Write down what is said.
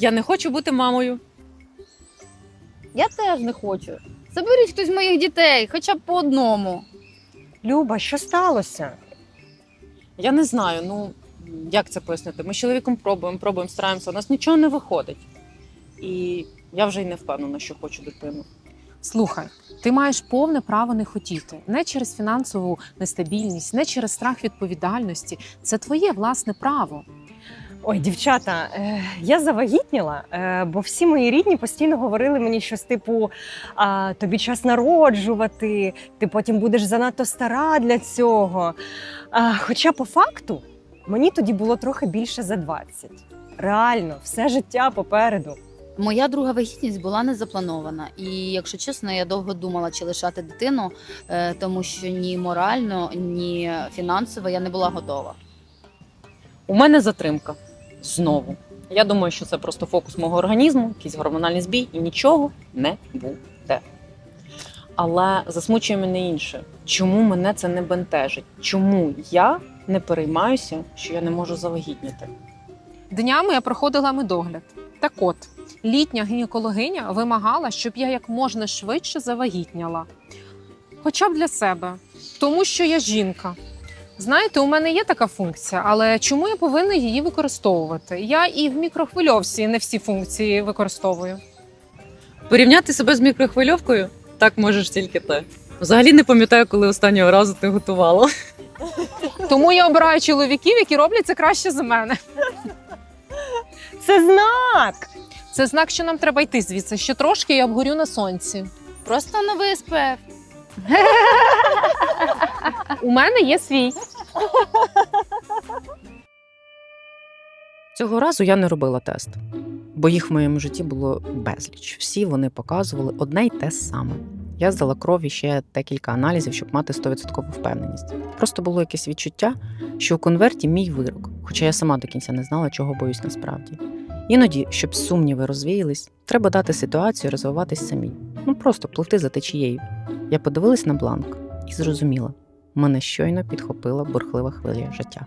Я не хочу бути мамою. Я теж не хочу. Заберіть хтось моїх дітей, хоча б по одному. Люба, що сталося? Я не знаю, ну як це пояснити. Ми з чоловіком пробуємо, пробуємо, стараємося, у нас нічого не виходить. І я вже й не впевнена, що хочу дитину. Слухай, ти маєш повне право не хотіти не через фінансову нестабільність, не через страх відповідальності. Це твоє власне право. Ой, дівчата, е, я завагітніла, е, бо всі мої рідні постійно говорили мені щось типу: а, тобі час народжувати, ти потім будеш занадто стара для цього. А, хоча по факту мені тоді було трохи більше за 20. Реально, все життя попереду. Моя друга вагітність була не запланована, і якщо чесно, я довго думала, чи лишати дитину, е, тому що ні морально, ні фінансово я не була готова. У мене затримка знову. Я думаю, що це просто фокус мого організму, якийсь гормональний збій, і нічого не буде. Але засмучує мене інше. Чому мене це не бентежить? Чому я не переймаюся, що я не можу завагітніти? Днями я проходила медогляд. Так от, літня гінекологиня вимагала, щоб я як можна швидше завагітняла. Хоча б для себе, тому що я жінка. Знаєте, у мене є така функція, але чому я повинна її використовувати? Я і в мікрохвильовці не всі функції використовую. Порівняти себе з мікрохвильовкою так можеш тільки ти. Взагалі не пам'ятаю, коли останнього разу ти готувала. Тому я обираю чоловіків, які роблять це краще за мене. Це знак! Це знак, що нам треба йти звідси. Ще трошки я обгорю на сонці. Просто новий СПФ. У мене є свій. Цього разу я не робила тест, бо їх в моєму житті було безліч. Всі вони показували одне й те саме. Я здала кров і ще декілька аналізів, щоб мати 100% впевненість. Просто було якесь відчуття, що у конверті мій вирок, хоча я сама до кінця не знала, чого боюсь насправді. Іноді, щоб сумніви розвіялись, треба дати ситуацію розвиватись самій. Ну просто пливти за течією. Я подивилась на бланк і зрозуміла, мене щойно підхопила бурхлива хвиля життя.